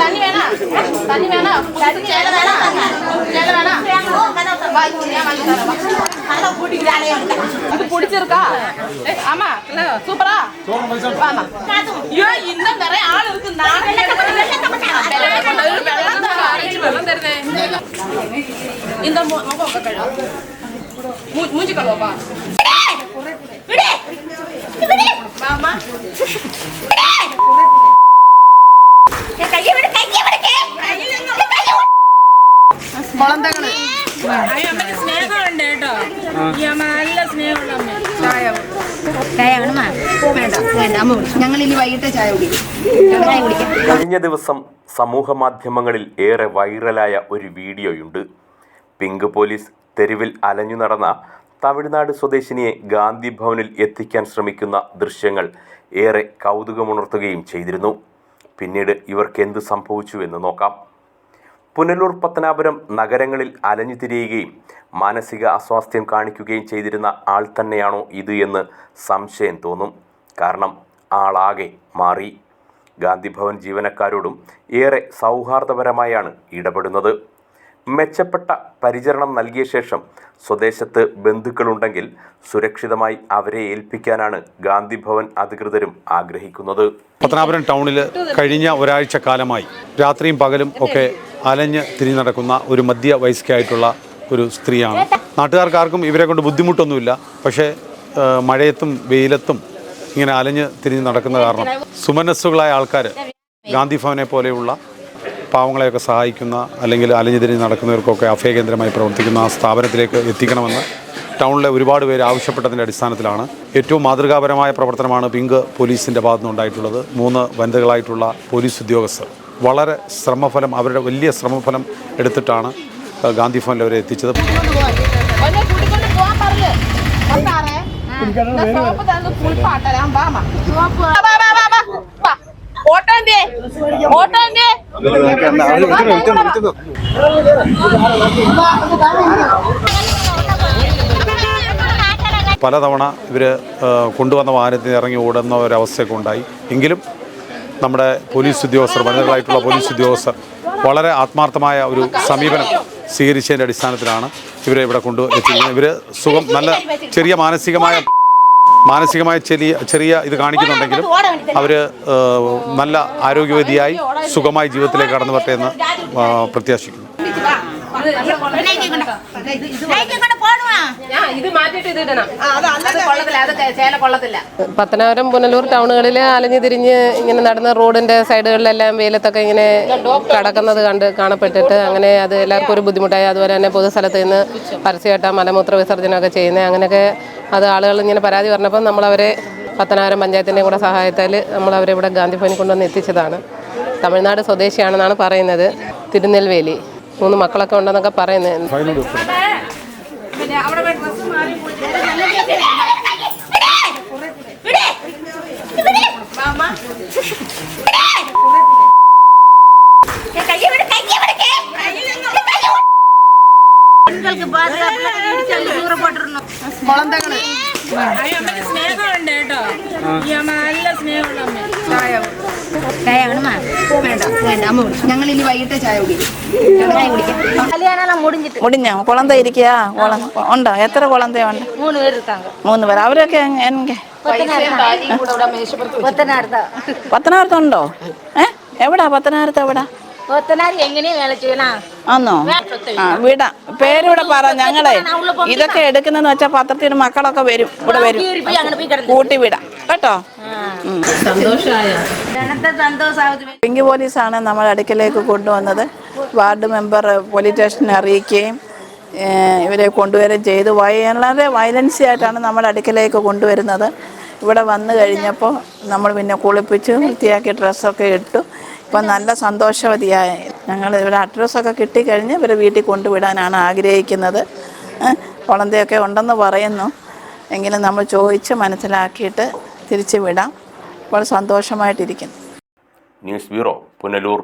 தண்ணி வேணா. தண்ணி வேணா. தண்ணி வேலை வேணா. வேலை வேணா. இது பிடிச்சிருக்கா? ஆமா. சூப்பரா? ஆமா. ஐயோ இன்னும் நிறைய ஆள் இருக்கு. இந்த மூஞ்சி கழுவப்பா. மாமா കുളന്തകൾ അമ്മയ്ക്ക് സ്നേഹമുണ്ട് കേട്ടോ. ഈ അമ്മ നല്ല സ്നേഹമുള്ള ചായ കഴിഞ്ഞ ദിവസം സമൂഹ മാധ്യമങ്ങളിൽ ഏറെ വൈറലായ ഒരു വീഡിയോയുണ്ട്. പിങ്ക് പോലീസ് തെരുവിൽ അലഞ്ഞു നടന്ന തമിഴ്നാട് സ്വദേശിനിയെ ഗാന്ധി ഭവനിൽ എത്തിക്കാൻ ശ്രമിക്കുന്ന ദൃശ്യങ്ങൾ ഏറെ കൗതുകമുണർത്തുകയും ചെയ്തിരുന്നു. പിന്നീട് ഇവർക്ക് എന്ത് സംഭവിച്ചു എന്ന് നോക്കാം. പുനലൂർ പത്തനാപുരം നഗരങ്ങളിൽ അലഞ്ഞു തിരിയുകയും മാനസിക അസ്വാസ്ഥ്യം കാണിക്കുകയും ചെയ്തിരുന്ന ആൾ തന്നെയാണോ ഇത് എന്ന് സംശയം തോന്നും. കാരണം ആളാകെ മാറി. ഗാന്ധിഭവൻ ജീവനക്കാരോടും ഏറെ സൗഹാർദ്ദപരമായാണ് ഇടപെടുന്നത്. മെച്ചപ്പെട്ട പരിചരണം നൽകിയ ശേഷം സ്വദേശത്ത് ബന്ധുക്കളുണ്ടെങ്കിൽ സുരക്ഷിതമായി അവരെ ഏൽപ്പിക്കാനാണ് ഗാന്ധിഭവൻ അധികൃതരും ആഗ്രഹിക്കുന്നത്. പത്തനാപുരം ടൗണിൽ കഴിഞ്ഞ ഒരാഴ്ച കാലമായി രാത്രിയും പകലും ഒക്കെ അലഞ്ഞ് തിരിഞ്ഞു നടക്കുന്ന ഒരു മധ്യവയസ്കയായിട്ടുള്ള ഒരു സ്ത്രീയാണ്. നാട്ടുകാർക്കാർക്കും ഇവരെ കൊണ്ട് ബുദ്ധിമുട്ടൊന്നുമില്ല. പക്ഷേ മഴയത്തും വെയിലത്തും ഇങ്ങനെ അലഞ്ഞ് തിരിഞ്ഞ് നടക്കുന്ന കാരണം സുമനസ്സുകളായ ആൾക്കാർ ഗാന്ധി ഭവനെ പോലെയുള്ള പാവങ്ങളെയൊക്കെ സഹായിക്കുന്ന അല്ലെങ്കിൽ അലഞ്ഞു തിരിഞ്ഞ് നടക്കുന്നവർക്കൊക്കെ അഭയകേന്ദ്രമായി പ്രവർത്തിക്കുന്ന ആ സ്ഥാപനത്തിലേക്ക് എത്തിക്കണമെന്ന് ടൗണിലെ ഒരുപാട് പേര് ആവശ്യപ്പെട്ടതിന്റെ അടിസ്ഥാനത്തിലാണ്. ഏറ്റവും മാതൃകാപരമായ പ്രവർത്തനമാണ് പിങ്ക് പോലീസിന്റെ ഭാഗത്തുനിന്നുണ്ടായിട്ടുള്ളത്. മൂന്ന് വനിതകളായിട്ടുള്ള പോലീസ് ഉദ്യോഗസ്ഥർ. വളരെ ശ്രമഫലം അവരുടെ വലിയ ശ്രമഫലം എടുത്തിട്ടാണ് ഗാന്ധി ഭവനിൽ അവരെ എത്തിച്ചത്. പലതവണ ഇവർ കൊണ്ടുവന്ന വാഹനത്തിൽ ഇറങ്ങി ഓടുന്ന ഒരവസ്ഥയൊക്കെ ഉണ്ടായി. എങ്കിലും നമ്മുടെ പോലീസ് ഉദ്യോഗസ്ഥർ വനിതകളായിട്ടുള്ള പോലീസ് ഉദ്യോഗസ്ഥർ വളരെ ആത്മാർത്ഥമായ ഒരു സമീപനം സ്വീകരിച്ചതിന്റെ അടിസ്ഥാനത്തിലാണ് ഇവരെ ഇവിടെ കൊണ്ടു എത്തിക്കുന്നത്. ഇവർ സുഖം നല്ല ചെറിയ മാനസികമായ മാനസികമായ ചെറിയ ചെറിയ ഇത് കാണിക്കുന്നുണ്ടെങ്കിലും അവർ നല്ല ആരോഗ്യവതിയായി സുഖമായി ജീവിതത്തിലേക്ക് കടന്നു വരട്ടെ എന്ന് പ്രത്യാശിക്കുന്നു. പത്തനാപുരം പുനലൂർ ടൗണുകളിൽ അലഞ്ഞു തിരിഞ്ഞ് ഇങ്ങനെ നടന്ന റോഡിന്റെ സൈഡുകളിലെല്ലാം വെയിലത്തൊക്കെ ഇങ്ങനെ കടക്കുന്നത് കണ്ട് കാണപ്പെട്ടിട്ട് അങ്ങനെ അത് എല്ലാവർക്കും ഒരു ബുദ്ധിമുട്ടായി. അതുപോലെ തന്നെ പൊതുസ്ഥലത്ത് നിന്ന് പരസ്യമായിട്ട് മലമൂത്ര വിസർജനമൊക്കെ ചെയ്യുന്നത്. അങ്ങനെയൊക്കെ അത് ആളുകൾ ഇങ്ങനെ പരാതി പറഞ്ഞപ്പോൾ നമ്മളവരെ പത്തനാപുരം പഞ്ചായത്തിന്റെ കൂടെ സഹായത്താൽ നമ്മളവരെ ഇവിടെ ഗാന്ധി ഭവനിൽ കൊണ്ടുവന്ന് എത്തിച്ചതാണ്. തമിഴ്നാട് സ്വദേശിയാണെന്നാണ് പറയുന്നത്. തിരുനെൽവേലി. മൂന്ന് മക്കളൊക്കെ ഉണ്ടെന്നൊക്കെ പറയുന്നത് മുളന്തകൾ സ്നേഹമുണ്ട് കേട്ടോ. നല്ല സ്നേഹമുള്ള അമ്മ. முடிஞ்சா குழந்தை இருக்கியா உண்டா எத்தனை குழந்தை உண்டு மூணு பேர் இருக்காங்க மூணு பேர் அவரൊക്കെ ഉണ്ടോ? ഏ? എവിടാ? പത്തനായിരത്ത് എവിടാ? ആന്നോ? ആ വിട. പേരിവിടെ പറ. ഞങ്ങളെ ഇതൊക്കെ എടുക്കുന്നെന്ന് വെച്ചാൽ പത്രത്തിന് മക്കളൊക്കെ വരും. ഇവിടെ വരും. കൂട്ടി വിടാം. കേട്ടോ? പിങ്ക് പോലീസാണ് നമ്മൾ അടുക്കലേക്ക് കൊണ്ടുവന്നത്. വാർഡ് മെമ്പർ പോലീസ് സ്റ്റേഷനെ അറിയിക്കുകയും ഇവരെ കൊണ്ടുവരികയും ചെയ്തു. വളരെ വയലൻസി ആയിട്ടാണ് നമ്മൾ അടുക്കലേക്ക് കൊണ്ടുവരുന്നത്. ഇവിടെ വന്നു കഴിഞ്ഞപ്പോൾ നമ്മൾ പിന്നെ കുളിപ്പിച്ച് വൃത്തിയാക്കി ഡ്രസ്സൊക്കെ ഇട്ടു. ഇപ്പം നല്ല സന്തോഷവതിയായി. ഞങ്ങൾ ഇവിടെ അഡ്രസ്സൊക്കെ കിട്ടിക്കഴിഞ്ഞ് ഇവരെ വീട്ടിൽ കൊണ്ടുവിടാനാണ് ആഗ്രഹിക്കുന്നത്. കുളന്തയൊക്കെ ഉണ്ടെന്ന് പറയുന്നു. എങ്കിലും നമ്മൾ ചോദിച്ച് മനസ്സിലാക്കിയിട്ട് തിരിച്ചു വിടാം. അപ്പോൾ സന്തോഷമായിട്ടിരിക്കുന്നു. News bureau Punalur.